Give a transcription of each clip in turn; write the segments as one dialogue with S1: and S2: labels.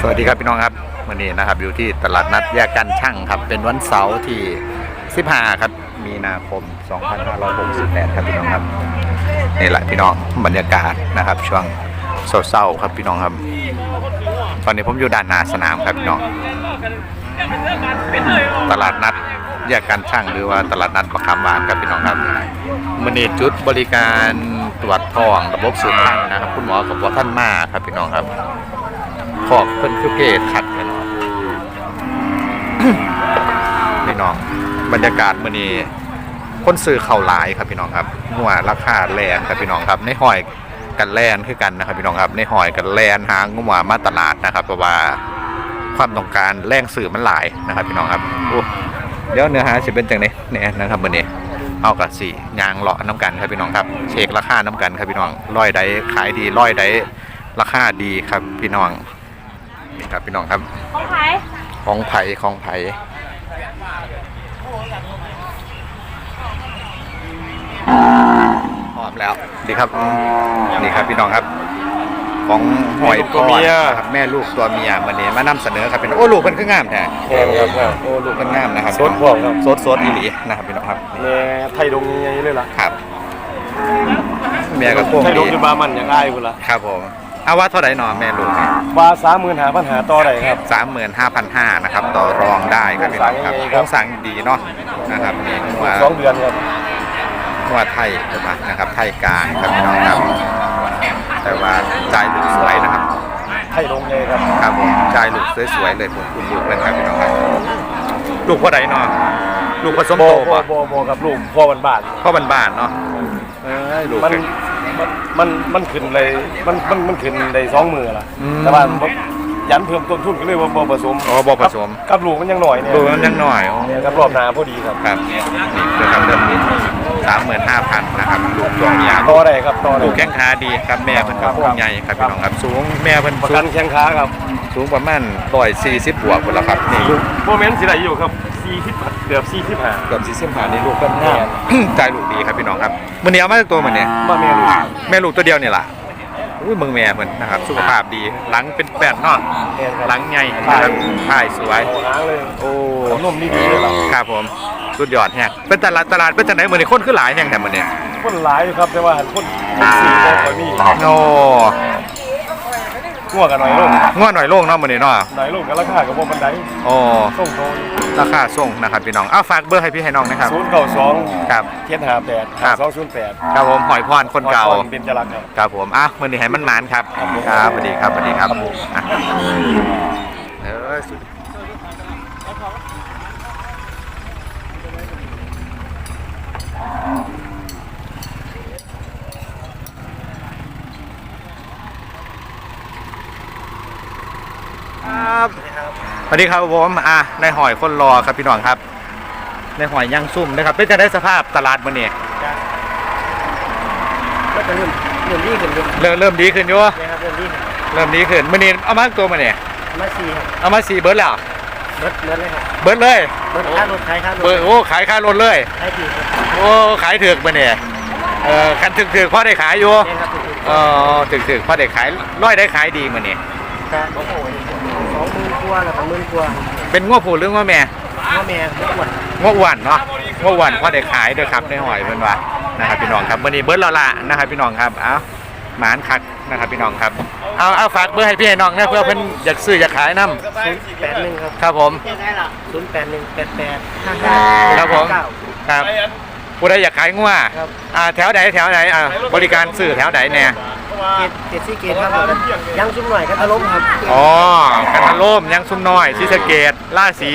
S1: สวัสดีครับพี่น้องครับวันนี้นะครับอยู่ที่ตลาดนัดแยกกันช่างครับเป็นวันเสาร์ที่ 15 ครับ มีนาคม 2568 ครับพี่น้องครับนี่แหละพี่น้องบรรยากาศนะครับ ช่วงเศร้าๆครับพี่น้องครับ ตอนนี้ผมอยู่ด้านหน้าสนามครับพี่น้องตลาดนัดแยกกันช่างหรือว่าตลาดนัดประคำหวานครับพี่น้องครับมันนี่จุดบริการตรวจทองระบบสูบพันธุ์นะครับ คุณหมอกับว่าท่านมาครับพี่น้องครับ ขอบเพิ่นคือเพจคัดเลยเนาะพี่น้อง บรรยากาศมื้อนี้คนซื้อเข้าหลายครับพี่น้องครับหัวราคาแรงครับพี่น้องครับในหอยกันแลนคือกันนะครับพี่น้องครับในหอยกันแลนหางงัวมาตลาดนะครับเพราะว่าความต้องการแรงสื่อมันหลายนะครับพี่น้องครับโอ้เดี๋ยวเนื้อหาสิเป็นจังไดเนี่ยนะครับมื้อนี้เอากับสี่ยางเลาะน้ำกันครับพี่น้องครับ เช็คราคาน้ำกันครับพี่น้องร้อยใดขายดีร้อยใดราคาดีครับพี่น้อง นี่ครับพี่น้องครับ
S2: ของใคร
S1: ของไผ่ของไผ่พร้อมแล้วดีครับนี่ครับพี่น้องครับ ของหอยทอดครับแม่ลูกตัวเมียวันนี้มานำเสนอครับเป็นโอ้ลูกเป็นคืองามแท้
S3: แพงครับครับ
S1: โอ้ลูกเป็นงามนะครับ
S3: สดพร้อมครับ
S1: สดสดอีหลีนะครับพี่น้องครับ
S3: แม่ไทยดงยังไงเลยล่ะ
S1: ครับเมียก็พวง
S3: ไทยด
S1: ดี
S3: งจะบามันอย่างอายพุ่นล่ะ
S1: ครับผม เอาว่าเท่าไหร่หนอแม่ลูก
S3: ว่าสามหมื่นหาปัญหาต่อได้ครับ
S1: สามหมื่นห้าพันห้านะครับ ต่อรองได้ครับพี่น้องครับ
S3: โค
S1: โค
S3: ร
S1: รงง
S3: ส
S1: ส
S3: ร้า
S1: ร้างงดีเนาะนะครับนี่หัว
S3: สองเดือนครับ
S1: หัวไทยใช่ไหมนะครับไทยกลางครับพี่น้องครับ แต่ว่าใจายลูกสวยนะครับ
S3: ไทยดงยังไงครับ
S1: ครับผมใจายลูกสวยๆเลยผมคุณลูกเลยครับพี่น้องครับลูกพ่อใดเนาะลูกผสม
S3: โบ
S1: โต
S3: โบ
S1: ป่ะ
S3: โบโบกับลูกพ่อบ้านบ้าน
S1: พ่อบ้านๆเนาะเอ้ยลูก
S3: มัน มันมันมันขึ้นเลยมันมันมันขึ้นได้สองมือละ
S1: อืม
S3: แต่ว่าบ่ยันเพิ่มต้นทุนก็เลยว่าบ่ผสม
S1: อ๋อบ่ผสม
S3: กับกับลูกมันยังหน่อยเนี่ย
S1: ลูกมันยังน้อยอ๋อ
S3: เนี่ยครับรอบหนาพอดีครับ
S1: ครับนี่คือคำเริ่มนี้สามหมื่นห้าพันนะครับลูกตัวเมีย
S3: ต่อได้ครับต่อได้
S1: ลูกแข้งขาดีครับแม่เพิ่นกับพวกใหญ่ครับพี่น้องครับ สูงแม่เพิ่น
S3: ประ
S1: สู
S3: กัน
S1: ง
S3: แข้งขาครับ
S1: สูงประมาณร้อยสี่สิบบวกคนละครับนี่ลูก
S3: โมเมนต์สิได้อยู่ครับ40 เกือบ45
S1: เกือบสี่สิบห้านี่ลูกเพิ่นงาม ใจลูกดีครับพี่น้องครับมื้อนี้เอามาจากตัวมันเนี่ย
S3: มาแม่ลูก
S1: แม่ลูกตัวเดียวนี่ล่ะอุ้ยมือแม่เพิ่นนะครับสุขภาพดีหลังเป็นแป้นเนาะ
S3: แม่นครับ
S1: หลังใหญ่นะครับถ่ายสวย
S3: เอาหางเลย
S1: โอ้
S3: นมนี่ดีเลยล่ะ
S1: ครับผมสุดยอดแฮกเป็นตลาดตลาดเป็นจังไดมื้อนี้คนคือหลายแฮงแต่มื้อนี้
S3: คนหลายอยู่ครับแต่ว่าคนคนสี่คนคอยมี
S1: โอ้
S3: ง่วงกันหน่อยลง
S1: ง่วหน่อยโล่งเนาะมื้อนี้เนาะ
S3: หน่อยลงกันราคากับพวกบันได
S1: โอ้
S3: ส่งโทร
S1: ราคาส่งนะครับพี่น้องเอาฝากเบอร์ให้พี่ให้น้องนะครับ
S3: ศูนย์เก้าสอง
S1: ครับ
S3: เทียนหาแปด
S1: ครับ
S3: สองศูนย์แปด
S1: ครับผมหอยพรคนเก่า
S3: เป็นจรักครับ
S1: ครับผมอะมื่อนี้ให้มันหมานครับ ครับสวัสดีครับสวัสดีครับอะเออสุดครับ สวัสดีครับผมอะในหอยคนรอครับพี่น้องครับ ในหอยย่างซุ่มนะครับเป็นจะได้สภาพตลาดมื่อนี้
S3: ก็จะเริ่มเริ่มดีขึ้นเริ่ม
S1: เริ่มเริ่มดีขึ้นอยู่
S3: นะครับเริ่มดีขึ้น
S1: เริ่มดีขึ้นมื่อนี้เอามาตัวมาเนี่ย
S3: มาสี่ครับ
S1: เอามาสี่เบิร์ดแล้ว
S3: เบิดเบิดเลยครับ
S1: เบิร์ดเลย
S3: เบิดค่ารถขายค่ารถ
S1: เบิร์ดโอ้ขายค่ารถเลย
S3: ขายดีครับ
S1: โอ้ขายถึกมาเนี่ยเออคันถึกถึกพ่อได้ขายอยู่
S3: เนี่ยครับถูก
S1: เออถึกถึกพ่อได้ขายร้อยได้ขายดีมาเนี่ย
S3: ๆครับโอ้โหส องหมื่นกว่าแล้วสองหมื่นกว่า
S1: เป็นง้อผูหรือง้อแม่
S3: พ่อแม่ไม่อ้วน
S1: ง้ออ้วนเนาะง้ออ้วนพ่อได้ขายด้วยครับในหอยเพิ่นว่านะครับพี่น้องครับวันนี้เบิร์ดแล้วล่ะนะครับพี่น้องครับเอาหมานคักนะครับพี่น้องครับเอาเอาฝากเบอร์ให้พี่ให้น้องนะเพื่อเพิ่นอยากซื้ออยากขายน้
S3: ศูนย์แปดหนึ่งครับำ
S1: ครับผม
S3: ศูนย์แปดหนึ่งแปดแปดห้าห้า
S1: ครับผม
S3: เก้า
S1: ครับ ผู้ใดอยากขายงัว
S3: ครับ
S1: อ่าแถวไหนแถวไหนอ่าบริการสื่อแถวไหนเนี่ย
S3: เกตเกตซี่เกตครับผมยังชุ่มหน่อยครับอารมณ์ครับ
S1: อ๋อกันทะโลมยังซุ่มน้อยศรีสะเกดล่าสี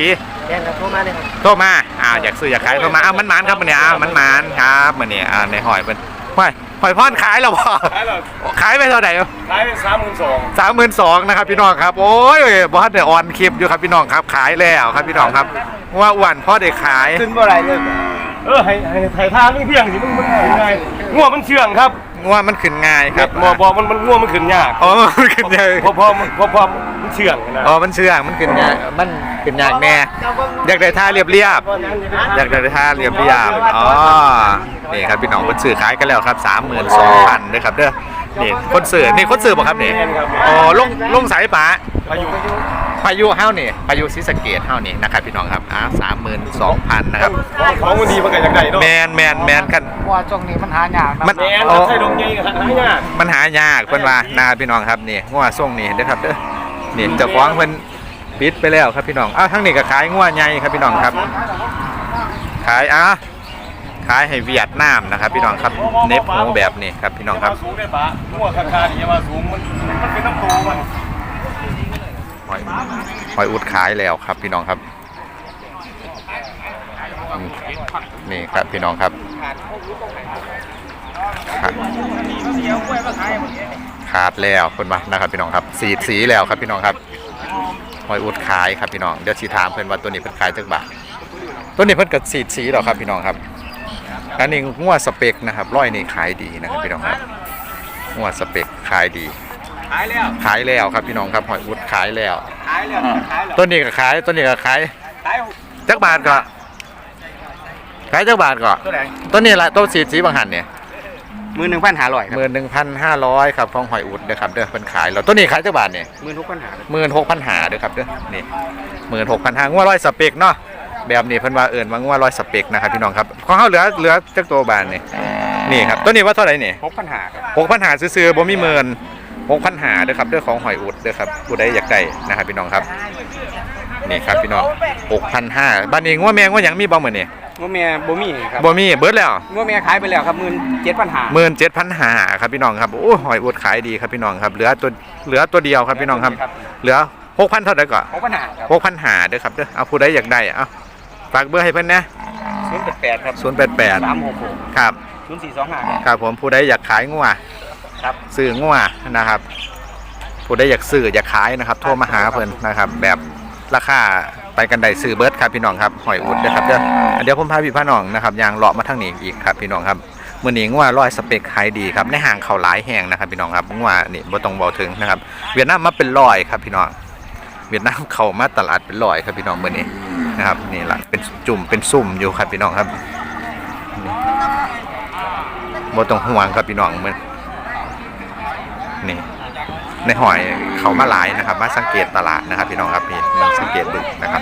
S3: แจ้งครับโทรมาเลยครับ
S1: โทรมาอ่าอยากซื้ออยากขายโทรมาอ้าวมันหมานครับมันเนี่ยอ้าวมันหมานครับมันเนี่ยอ่าในหอยเป็นหอยหอยพอนขายแล้วบ่
S3: ขายแล้ว
S1: ขายไปเท่าไหร่
S3: ขายเป็นสามหมื่นสอง
S1: สามหมื่นสองนะครับพี่น้องครับโอ้ยบอสเดี๋ยวออนคลิปอยู่ครับพี่น้องครับขายแล้วครับพี่น้องครับว่าอ้วนพ่อได้ขาย
S3: ขึ้นเมื่อไรเลย เออให้ให้ถ่ายทางเพียงสิมึงมันง่ายง่วมันเชื่องครับ
S1: ว่ามันขึ้นง่ายครับ
S3: บ่บ่มันมันง่วมันขึ้นยาก
S1: อ๋อมันขึ้นง่าย
S3: พอพอพอพอมันเชื่องนะ
S1: อ๋อมันเชื่องมันขึ้นยากมันขึ้นยากแน่อยากได้ท่าเรียบเรียบๆอยากได้ท่าเรียบเรียบๆอ๋อนี่ครับพี่น้องเพิ่นซื้อขายกันแล้วครับ32,000ด้วยครับเด้อนี่คนสื่อนี่คนสื่อป่ะครับนี่
S3: แม่นครับ
S1: อ๋อลงลงสายป่า
S3: พายุ
S1: พายุเฮ้านี่พายุศรีสะเกดเฮ้านี่นะครับพี่น้องครับอ่าสามหมื่นสองพันนะครับ
S3: ของของมันดีมันก็อยากได้เนาะ
S1: แมนแมนแมนกัน
S2: ว่าช่วงนี้มันหายากนะ
S1: มัน
S3: แม่น
S1: อ๋อ
S3: ใช่ดงใหญ่กับหายาก
S1: มันหายากเพิ่นว่านะครับพี่น้องครับนี่งัวส่งนี่เด้อครับเด้อนี่เจ้าของเพิ่นปิดไปแล้วครับพี่น้องอ้าวทั้งนี้ก็ขายงัวใหญ่ครับพี่น้องครับ ขายอะขายให้เวียดนามนะครับ พี่น้องครับเน็บหูแบบนี้ครับพี่น้องครับ
S3: สูงได้ปะหัวราคาดีว่าสูงมันมันเป็นน้ำโตมัน
S1: ห อยหอยอุดขายแล้วครับ พี่น้องครับนี่ครับพี่น้องครับขาดแล้วคนมานะครับพี่น้องครับ สีดสีแล้วครับพี่น้องครับหอยอุดขายครับพี่น้องเดี๋ยวชีถามเพื่อนว่าตัวนี้เพิ่นขายจักบาทตัวนี้เพิ่นก็สีดสีแล้วครับพี่น้องครับอันนี้งัวสเปกนะครับร้อยนี่ขายดีนะครับพี่น้องครับงัวสเปกขายดี
S2: ขายแล้ว
S1: ขายแล้วครับพี่น้องครับหอยอุดขายแล้ว
S2: ขายแล้วขายแล้ว
S1: ต้นนี้ก็ขายต้นนี้ก็ขาย
S2: ขาย
S1: จักบาทก็ขายจักบาทก็
S2: ตัวไหน
S1: ต้นนี้ละต้นสีสีบางหันเนี่ย
S2: มือหนึ่งพันหาร้อยค
S1: ห
S2: รับ
S1: มื่นหนึ่งพันห้าร้อยครับของหอยอุดเด้อครับเด้อเป็นขายแล้วต้นนี้ขายจักบาทเนี่ย
S2: มือทุกปัญหา
S1: หมื่นหกพันหาเด้อครับเด้อนี่หมื่นหกพันห้างัวร้อยสเปกเนาะแบบนี้เพิ่นว่าเอิญว่างัวร้อยสเปกนะครับพี่น้องครับของเขาเหลือเหลือจักตัวบาทนี่นี่ครับต้นนี้ว่าเท่าไหร่นี่
S2: หกปัญหาครับ
S1: หกพันหาซื้อๆบ่มีหมื่น หกพันหาเด้อครับเด้อของหอยอุดเด้อครับผู้ใดอยากได้นะครับพี่น้องครับนี่ครับพี่น้องหกพันห้าบ้านนี้งัวแมงว่าหยังมีบ่เหมือนนี่
S2: งัวเมียบ่มีครับ
S1: บ่มีเบิดแล้ว
S2: งัวเมียขายไปแล้วครับมื่นเจ็ดปัญหา
S1: หมื่นเจ็ดพันหาครับพี่น้องครับโอ้หอยอุดขายดีครับพี่น้องครับเหลือตัวเหลือตัวเดียวครับพี่น้องครับเหลือหกพันเท่าไหร่ก่อน
S2: หกปัญหาครับ
S1: หกพันหาเด้อครับเด้อเอาผู้ใดอยากได้เอาฝากเบอร์ให้เพิ่นนะ
S2: ศูนย์แปดแปดครับ
S1: ศูนย์แปดแปด
S2: สามหกหก
S1: ครับ
S2: ศูนย์สี่สองห้า
S1: ครับผมผู้ใดอยากขายงัว
S2: ครับ
S1: ซื้องัวนะครับผู้ใดอยากซื้ออยากขายนะครับโทรมาหาเพิ่นนะครับ แบบราคาไปกันได้ซื้อเบิร์ดครับพี่น้องครับหอยอุดเด้อครับเด้อเดี๋ยวผมพาพี่พาน้องนะครับยางเลาะมาทางนี้อีกครับพี่น้องครับมือนี้งัวร้อยสเปคขายดีครับในห้างเขาหลายแห่งนะครับ พี่น้องครับงัวนี่บ่ต้องเว้าถึงนะครับ เวียดนามมาเป็นร้อยครับพี่น้อง เวียดนามเขามาตลาดเป็นร้อยครับพี่น้องมือนี้นะครับนี่ล่ะเป็นจุ่มเป็นซุ่มอยู่ครับพี่น้องครับบ่ต้องห่วงครับพี่น้องมือ นี่ในหอยเขามาหลายนะครับ มาสังเกตตลาดนะครับ พี่น้องครับพี่มาสังเกตดูนะครับ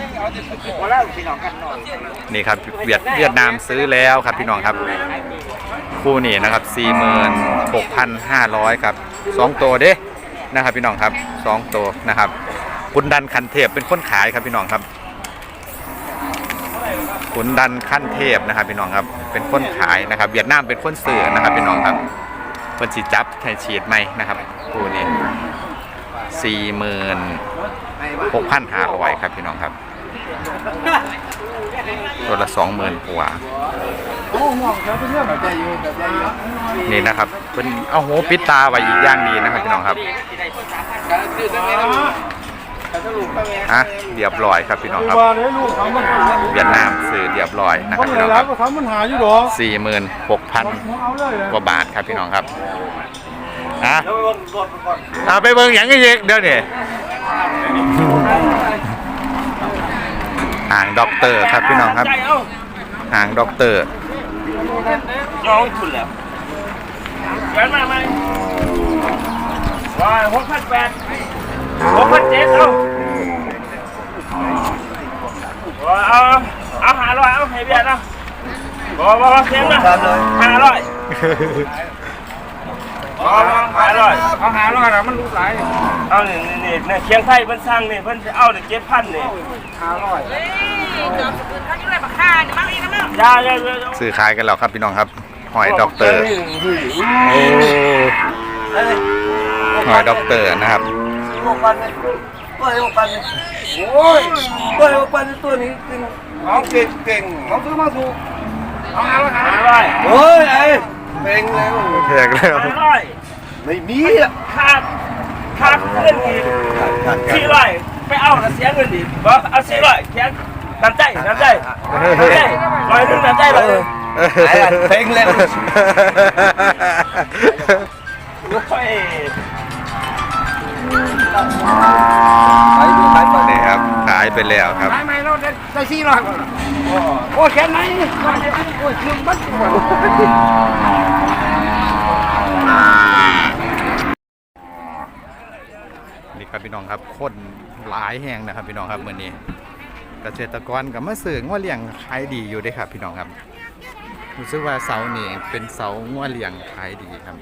S1: นี่ครับเวียดเวียดนามซื้อแล้วครับพี่น้องครับ คู่นี้นะครับ46,500ครับสองตัวเด้นะครับพี่น้องครับสองตัวนะครับคุณดันคันเทพเป็นคนขายครับพี่น้องครับขุนดันขั้นเทพนะครับพี่น้องครับเป็นคนขายนะครับ เวียดนามเป็นคนซื้อนะครับพี่น้องครับ พิ่นสิจับให้ฉีดไหมนะครับคู่นี้สี่หมื่นหกพันห้าร้อยครับพี่น้องครับตัวละสองหมื่นกว่านี่นะครับเป็นเอาหูปิดตาไว้อีกอย่างดีนะครับพี่น้องครับ อะเรียบร้อยครับพี่น้องครับ
S3: ว่าเนี่ยลูกเขามัน
S1: เวียดนามซื้อเรียบร้อยนะค
S3: มั
S1: รับ
S3: น
S1: พี่
S3: ไหน
S1: น้องค
S3: รั
S1: รั
S3: บบก็ทำมันหาอยู่หรอ
S1: สี่หมื่นหกพัน
S3: เอาเลยเลย
S1: กว่าบาทครับพี่น้องครับอะเอาไปเบิ่งอย่างนี้อีกเดี๋ยวนี้ห่างด็อกเตอร์ครับพี่น้องครับห่างด็อกเตอร์
S3: ย้องคุณแล้วแหวนมาไหมว่าหกพันแปด หกพันเจ็ดเอาเอาเอาหาร้อยเอาให้เบียดเอาบอกบอกเสียงนะหาร้อยเอาห้าร้อย
S2: เอาหาร้อยนะมันรู้หลาย
S3: เอานี่นี่นี่เนี่ยเคียงไทยเพิ่นสร้างนี่เพิ่นจะเอาเจ็ดพันนี่
S2: หาร้อย
S3: ยายายา
S1: ซื้อขายกันแล้วครับพี่น้องครับ หอยด็อกเตอร์หอยด็อกเตอร์นะครับ
S4: หกพันเลยตัวหกพันเลยโอ้ยตัวเองหกพันตัวนี้จริงเขาเก่งเก่งเขาซื้อมาถูก
S3: เอาห้าร้อยห้าร้อย
S4: โอ้ยไอ้เป็นแล้ว
S1: แพงแล้ว
S3: ห้าร้อย
S4: ไม่มีอะ
S3: ขาดขาดเงินอีกสี่ร้อยไปเอาเสียเงินอีกบอกเอาสี่ร้อยเขียน้ำใจน้ำใจน้ำใจร้อยหนึงน้ำใจร้อยหนึง
S4: เป็นแล้ว
S3: โอ้ย
S1: นี่ครับขายไปแล้วครับ
S2: ขายไม่เราได้ได้สี่ร้อยโอ้แค่ไหนโอ้ยลืมบัตร
S1: นี่ครับพี่น้องครับคนหลายแห่งนะครับพี่น้องครับมื้อนี้เกษตรกรกับมาซื้องัวเลี้ยงขายดีอยู่ด้ครับพี่น้องครับรู้สึกว่าเสานี่เป็นเสางัวเลี้ยงขายดีครับ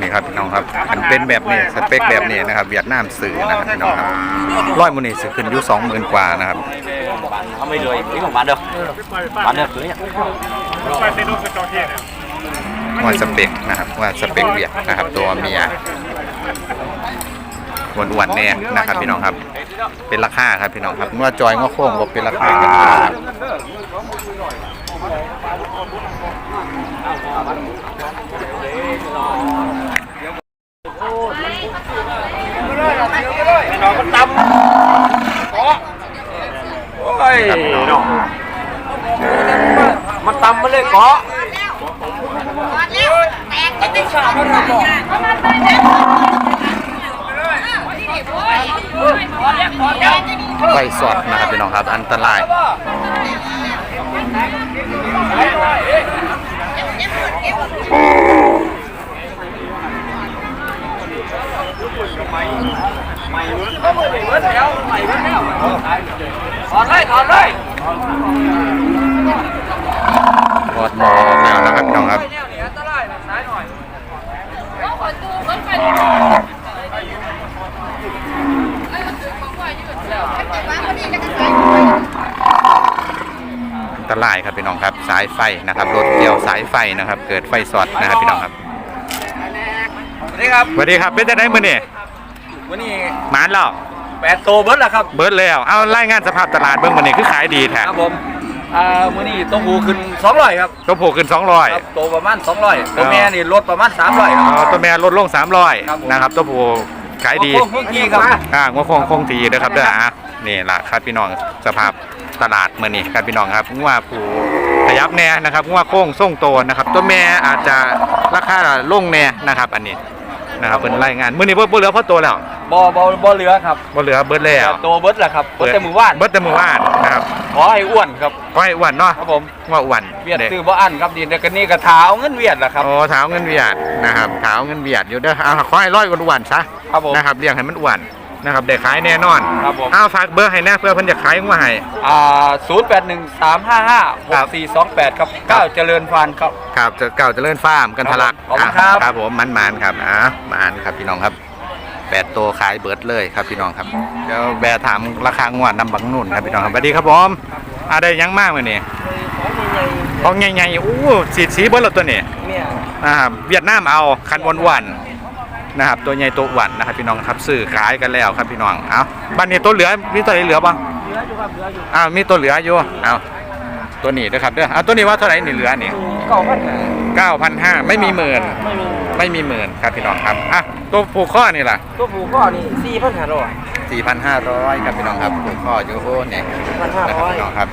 S1: นี่ครับพี่น้องครับมันเป็นแบบนี้สเปคแบบนี้นะครับเวียดนามสื่อนะครับพี่น้องครับร้อยมูนี่ซื้อขึ้นอยู่สองหมื่นกว่านะครับ
S3: เอาไม่เลยนี่ของบ้านเด้อบ้านเด้อคือเนี่ย
S1: ว่าสเปคนะครับว่าสเปคเวียดนะครับตัวเมียอ้วนๆแน่นะครับพี่น้องครับ เป็นราคาครับพี่น้องครับงัวจอยงัวโค้งก็เป็นราคากันนะครับ
S3: น้อมันตำโอ้ยน้องมันตำมาเลยเกาะ
S1: ไฟสดนะครับพี่น้องครับ อันตราย
S3: ถอดเลยถอดเลย
S1: ถอดแล้วนะครับพี่น้องครับอันตรายครับพี่น้องครับสายไฟนะครับรถเกี่ยวสายไฟนะครับ เกิดไฟสอดนะครับพี่น้องครับ
S3: สวัสดีครับ
S1: สวัสดีครับเป็นจะได้มือนี่
S3: วันนี้
S1: หมานแล้ว
S3: แปดโตเบิร์ดแล้วครับ
S1: เบิร์ดแล้วเอารายงานสภาพตลาดเบื้องมือนี่คือขายดีแท้
S3: ครับผมอ่ามื้อนี้ต้องหูขึ้น200ครับ
S1: ตัวผูกขึ้น200
S3: ครับโตประมาณ200ตัวแม่นี่ลดประมาณ300ครับ
S1: อ๋อตัวแม่ลดลง
S3: ครับผม
S1: 300นะครับตัวผูขายดี
S3: โอ้โหเมื่อกี้ครับ
S1: อ่างวคงคงทีนะครับเด้ออะ นี่ล่ะครับพี่น้องสภาพตลาดมือนี่ครับพี่น้องครับงัวผูขยับแน่นะครับงัวโค้งส่งโตนะครับ ตัวแม่อาจจะราคาลงแน่นะครับ อันนี้นะครับเป็นรายงานมือนี้บ่บ่เหลือเพราะตัวแล้ว
S3: บ่บ่บ่เหลือครับ
S1: บ่เหลือเบิดแล้ว
S3: โตเบิร์ดแล้วครับเบิร์ดแต่มือว่าน
S1: เบิดแต่มือว่านนะครับ
S3: ขอให้อ้วนครับ
S1: ก็ให้อ้วนเนาะ
S3: ครับผม
S1: ว่าอ้วน
S3: เวียด
S1: เด็ก
S3: ซื้อบ่อันครับดีแต่กันนี่กระถาเอาเงินเวียดแหละครับ
S1: โอ้เท้าเงินเวียดนะครับเท้าเงินเวียดอยู่เด้อเอาขอให้ร้อยกว่าอ้วนซะ
S3: ครับผม
S1: นะครับเลี้ยงให้มันอ้วน นะครับได้ขายแน่นอน
S3: ครับผม
S1: เอาฝากเบอร์ให้แน่เพื่อเพิ่นจะขายงัวให้
S3: อ่า0813556428ครับก้าวเจริญพานครับ
S1: ครับเจะเก่าเจะเลื่อนฟาร์มกันทะลัก
S3: ขอบคุณครับ
S1: ครับผมมันมันๆครับอะมันครับพี่น้องครับแปดตัวขายเบิร์ดเลยครับพี่น้องครับเดี๋ยวแบร์ถามราคางวดนำบังนุ่นครับพี่น้องครับสวัสดีครับผมอะได้ยังมากเลยนี่ของใหญ่ๆอู้สีสีเบิร์ดแล้วตัวนี้
S3: เนี่ย
S1: นะครับเวียดนามเอาคันอ้วนๆ นะครับตัวใหญ่ตัวอ้วนนะครับพี่น้องครับซื้อขายกันแล้วครับพี่น้องเอาบ้านนี้ตัวเหลือมีตัวไหนเหลือบ้าง
S3: เหลืออยู่ครับเหลืออยู่
S1: อ้าวมีตัวเหลืออยู่เอาตัวนี้นะครับเด้อเอาตัวนี้ว่าเท่าไหร่นี่เหลือนี่
S3: เก่าพันหา
S1: เก้าพันห้าไม่มีหมื่น
S3: ไม่มี
S1: ไม่มีหมื่นครับพี่น้องครับอะตัวผูกข้อนี่ล่ะ
S3: ตัวผูข้อนี่สี่พันห้าร้อย
S1: สี่พันห้าร้อยครับพี่น้องครับผูกข้ออยู่โอ้เนี่ย
S3: พันห้า
S1: นะค
S3: ร้
S1: รับ
S3: อย
S1: พี่น้องครับ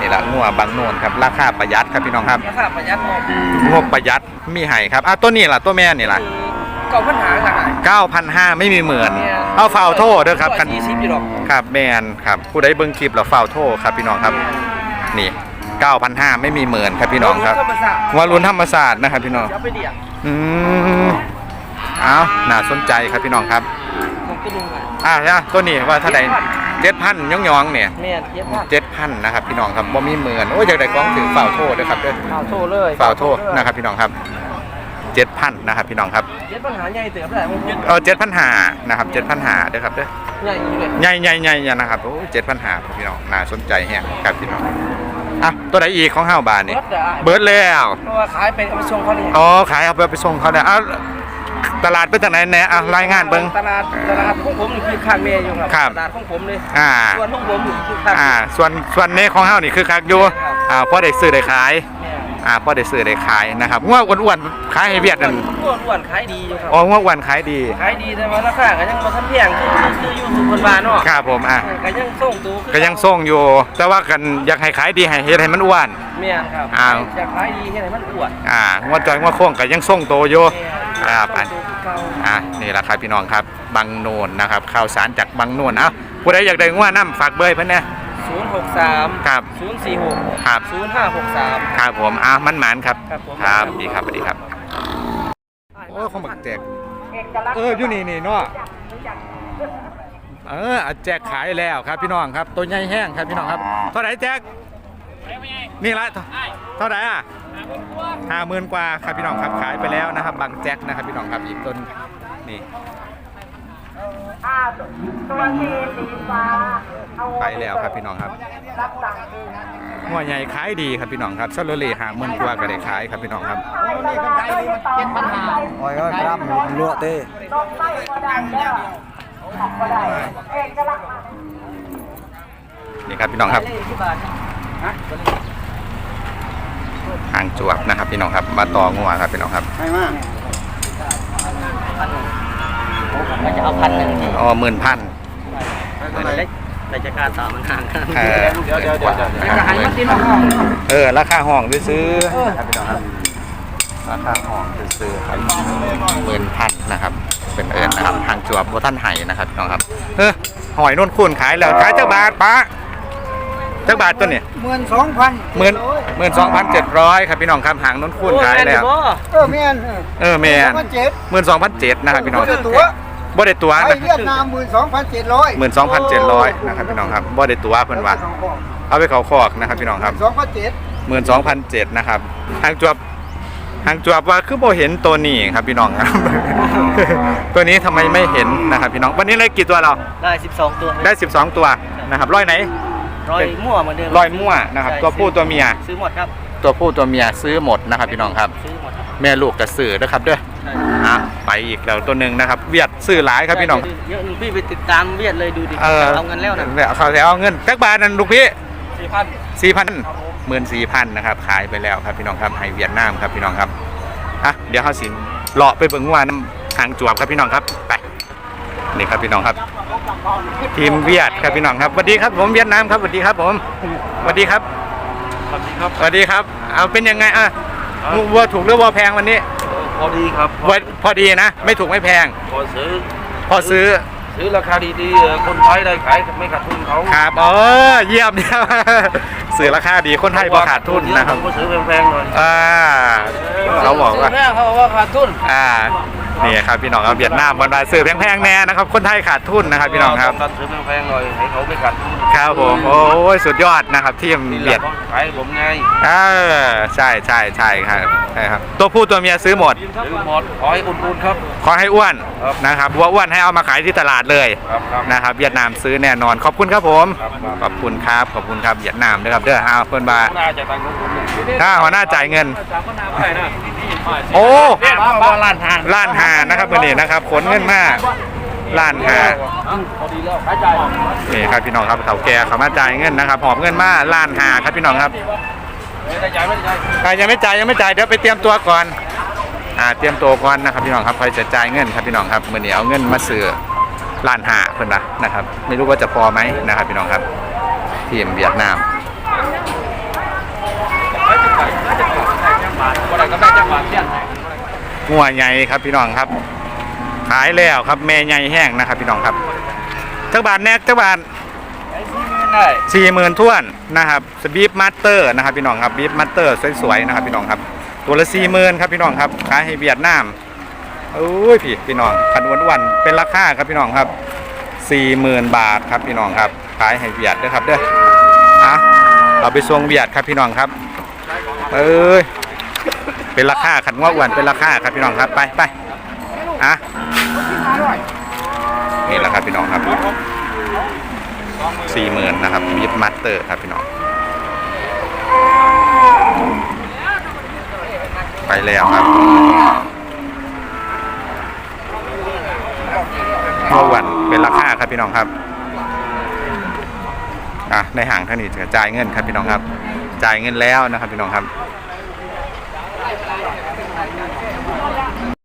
S1: นี่ละงัวบางโนนครับราคาประหยัดครับพี่น้องครับ
S3: ราคาประหยัดงบ
S1: งบประหยัดมีให้ครับอะตัวนี้ล่ะตัวแม่นี่ล่ะ
S3: เก่าพันหาทางไหน
S1: เก้าพันห้าไม่มีหมื่น
S3: เนี่ย
S1: เอาเฝ้าโทษเด้อครับ
S3: ร้
S1: คั
S3: อนยยี่สิบอยู่หรอก
S1: ครับแมนครับผู้ใดเบิ่งคลิปแล้วเฝ้าโทษครับพี่น้องครับนี่9,500ไม่มีหมื่นครับพี่น้องครับ
S3: ธรรมศาสตร์
S1: วารุณธรรมศาสตร์นะครับพี่น้อง
S3: เดี๋ยวไปเดี่ยง
S1: อืมเอาน่าสนใจครับพี่น้องครับ
S3: ผมไปดูอะ
S1: อ่าเนี่ยตัวนี้ว่าเท่าไหร่เจ็ดพันย่องยองๆเนี่ย
S3: แม่เย็บผ้า
S1: เจ็ดพันนะครับพี่น้องครับบ่มีหมื่นโอ้ยอยากได้กล้องถือเฝ้าโทษด้วยครับเด้อ
S3: ข่าวโทรเลย
S1: เฝ้าโทษนะครับพี่น้องครับ เจ็ดพันนะครับพี่น้องครับ
S3: เย็บปัญหาใหญ่เติบได้ผมเย็บ
S1: เออเจ็ดพันหานะครับเจ็ดพันหาด้วยครับเด้อ
S3: ใหญ่อยู่เลย
S1: ใหญ่ใหญ่ใหญ่ๆนะครับโอ้เจ็ดพันหาพี่น้องน่าสนใจแฮะครับพี่น้องอะตัวไหนอีกของห้าบาทนี่
S3: รถได้
S1: เบิร์ดแล้ว
S3: เพราะว่าขายเป็นเอาไปส่งเขาเนี่ย
S1: อ๋อขายเอาไปไปส่งเขาเนี่ยอะตลาดเป็นจากไหนแน่อะรายงานเบิ้ง
S3: ตลาดตลาดของผมนี่คือข้างเมย์อยู่ครับ
S1: ครับ
S3: ตลาดของผมเลย
S1: อ่า
S3: ส่วนของผมนี่คือข้าง
S1: อ่าส่วนส่วนในของเฮานี่คือคักอยู่
S3: ครับ
S1: อ่าพ่อได้ซื้อได้ขาย
S3: แม่
S1: อ่าพอได้ซื้อได้ขายนะครับง้วอ้วนๆขายให้เบียดนั่น
S3: อ้วนอ้วนขายดีอยู่ครับ
S1: อ๋อง้วอ้วนขายดี
S3: ขายดีแต่ว่าราคาก็ยังมาทันแพงคือคืออยู่สุพรรณบานเนาะ
S1: ครับผมอะ
S3: ก็ยังส่งตู
S1: ก็ยังส่งอยู่ แต่ว่ากันอยากให้ขายดีให้เฮ็ดให้มันอ้วน
S3: แม่นครับ
S1: อ่า
S3: อยากขายดีให้มันอ้วน
S1: อ่าง้วจอยง้วโค้งก็ยังส่งโตอยู่ครับอะนี่ราคาพี่น้องครับบางโนนนะครับข้าวสารจากบางโนนอ้าผู้ใดอยากได้ง่วน้ำฝากเบอร์เพิ่นนะ
S3: 063
S1: ครับ
S3: 046
S1: ครับ
S3: 0563
S1: ครับผมอ้าวมันหมานครับ
S3: ครับผม
S1: ครับดีครับสวัสดีครับ โอ้ยของบักแจก เอออยู่นี่นี่เนาะเอออะแจกขายแล้วครับพี่น้องครับ ตัวใหญ่แห้งครับพี่น้องครับ เท่าไหร่แจก นี่ละเท่าเท่าไหร่อะห้าหมื่นกว่าครับพี่น้องครับขายไปแล้วนะครับ บางแจ็คนะครับพี่น้องครับอีกต้นนี่ ไปแล้วครับพี่น้องครับ
S5: รับสั่งเอง
S1: หัวใหญ่ขายดีครับพี่น้องครับซาโลเล่หาหมื่นกว่าก็ได้ขายครับพี่น้องครับ
S5: นี่คนไทยนี่มันเจ็ดปัญหา
S4: โอ้ยก็รับลวกเต้
S5: ต้องไล่ก็ได้แล้วออกก็ได้เอกลักษณ์มา
S1: นี่ครับพี่น้องครับหางจวบนะครับพี่น้องครับ มาต่องัวครับพี่น้องครับ
S2: ใช่มาก
S3: มันจะเอาพันหนึ่ง
S1: อ๋อหมื่นพัน
S3: ได้ราชการต่อมันห่างกัน
S1: เออ
S2: เดี๋ยวเดี๋ยวเดี๋ยวเดี๋ยว
S1: หาหมื่นเออราคาห้องซื้อๆครับพี่น้องครับราคาห้องซื้อๆครับหมื่นพันนะครับ เป็นเอิญนะครับหางจวบโบท่านไห่นะครับพี่น้องครับเออหอยนุ่นคุณขายแล้วขายเจ้าบาทปะเจ้าบาทตัวนี้
S2: หมื่นสองพัน
S1: หมื่นหมื่นสองพันเจ็ดร้อยครับพี่น้องครับหางนุ่นคุณขายแล้ว
S2: เออเมียน
S1: เออแมน
S2: พันเจ็ด
S1: หมื่นสองพันเจ็ดนะครับพี่น้อง
S2: บ่ได้ตั๋ว
S1: บ่ได้ตัว
S2: ไป
S1: นะ
S2: เวียดนามหมื่นสองพันเจ็ดร้อย
S1: หมื่นสองพันเจ็ดร้อยนะครับพี่น้องครับบ่ได้ตัวเพิ่นว่าเอาไปเขาคอกนะครับพี่น้องครับ
S2: สองพันเจ็ด
S1: หมื่นสองพันเจ็ดนะครับทางจวบทางจวบว่าคือบ่เห็นตัวนี้ครับพี่น้องครับ ตัวนี้ทำไมไม่เห็นนะครับพี่น้องวันนี้เลยกี่ตัวเรา
S3: ได้สิบสองตัว
S1: ได้ 12 ตัวนะครับร้อยไหน
S3: ร้อยมั่วเหมือนเดิม
S1: ร้อยมั่วนะครับ ตัวผู้ตัวเมีย
S3: ซื้อหมดครับ
S1: ตัวผู้ตัวเมียซื้อหมดนะครับพี่น้องครับ
S3: ซื้อหมดครับ
S1: แม่ลูกกระสือนะครับเด้ออะไปอีกแล้วตัวหนึ่งนะครับ เวียดซื้อหลายครับพี่น้อง
S3: เยอะพี่ไปติดตามเวียดเลยดูดิ
S1: เออ
S3: เอาเงินแล้วนะ
S1: เนี่ยเขาจะเอาเงินจักบาทนั่นลูกพี่
S3: สี่พัน
S1: สี่พันหมื่นสี่พันนะครับขายไปแล้วครับพี่น้องครับให้เวียดนามครับพี่น้องครับอะเดี๋ยวเขาสิเลาะไปเบิ่งว่าน้ำหางจวบครับพี่น้องครับไปนี่ครับพี่น้องครับ ทีมเวียดครับพี่น้องครับสวัสดีครับผมเวียดนามครับสวัสดีครับผมสวัสดีครับ
S4: สวัสดีครับ
S1: สวัสดีครับ เอาเป็นยังไงอะวัวถูกหรือวัวแพงวันนี้
S4: พอดีครับ
S1: วัวพอดีนะ ไม่ถูกไม่แพง
S4: พอซื้อ
S1: พอซื้อ
S4: ซื้อราคาดีๆเออคนใช้ได้ขายไม่ขาดทุนเขา
S1: ครับเออเยี่ยมเยี่ยมซื้อราคาดีคนไทยบ่ขาดทุนนะครับ
S4: ผมก็ซื้อแพงๆหน่อย
S1: อ่าเขาบอกว่า
S3: ซื้แม่เขาบอกว่าขาดทุน
S1: อ่า นี่ครับพี่น้องครับเวียดนามวันบาซื้อแพงๆแน่นะครับ คนไทยขาดทุนนะครับพี่น้องครับ
S4: ต้องการซื้อแพงๆหน่อยให้เขาไม่ขาดทุน
S1: ครับผมโอ้ยสุดยอดนะครับทีม
S4: นี่แห
S1: เวีย
S4: ละ
S1: ด
S4: เขาขายผมไง
S1: เออใช่ใช่ใช่ครับใช่ครับ ตัวผู้ตัวเมียซื้อหมด
S4: ซื้อหมดขอให้อุ่นๆครับ
S1: ขอให้อ้วน
S4: ครับ
S1: นะครับวัวอ้วนให้เอามาขายที่ตลาดเลย
S4: ครับครับ
S1: นะครับเวียดนามซื้อแน่นอนขอบคุณครับผม
S4: ครับครับ
S1: ขอบคุณครับขอบคุณครับเวียดนามด้วยครับเด้อฮาวเพื่อนบา
S4: น่าจะตังค์ของผม
S1: ถ้าหัวหน้าจ่ายเงิน
S3: จากมะนาวไปนะ
S1: โอ้
S3: บ้านล้านหาง
S1: ล้านหานะครับมื่อนี้นะครับขนเงินมาล้านหา
S3: พอดีแล้วขายจ่าย
S1: นี่ครับพี่น้องครับเฒ่าแก่เขามาจ่ายเงินนะครับหอบเงินมาล้านหาครับพี่น้องครับ
S4: ไม่ได้จ่ายไม่ได้จ่าย
S1: ใครยังไม่จ่ายยังไม่จ่ายเดี๋ยวไปเตรียมตัวก่อนอ่าเตรียมตัวก่อนนะครับพี่น้องครับใครจะจ่ายเงินครับพี่น้องครับมื่อนี้เอาเงินมาซื้อล้านหาเพิ่นนะนะครับ ไม่รู้ว่าจะพอไหมนะครับพี่น้องครับทีมเวียดนาม
S3: บ่ได้ก็ได้จังหวะเที่ยง
S1: งัวใหญ่ครับพี่น้องครับ ขายแล้วครับแม่ใหญ่แห้งนะครับ พี่น้องครับเจ้าบาทแนกเจ้าบาท
S3: ได้
S1: สี่หมื่นท้วนนะครับสบีฟมาสเตอร์นะครับพี่น้องครับบีฟมาสเตอร์สวยๆนะครับพี่น้องครับ ตัวละสี่หมื่นครับพี่น้องครับขายให้เวียดนามโอ้ยพี่พี่น้องขันวันวันๆเป็นราคาครับพี่น้องครับสี่หมื่นบาทครับพี่น้องครับขายให้เวียดด้อครับเด้ออะเราไปส่งเวียดครับพี่น้องครับเอ้ย เป็นราคาขันว่าอ้วนเป็นราคาครับพี่น้องครับไปไปอะนี่แหละครับพี่น้องครับสี่หมื่นนะครับมิดมัตเตอร์ครับพี่น้อง ไปแล้วครับเมื่อวันเป็นราคาครับพี่น้องครับอะในห่างเท่านี้จะจ่ายเงินครับพี่น้องครับ จ่ายเงินแล้วนะครับพี่น้องครับ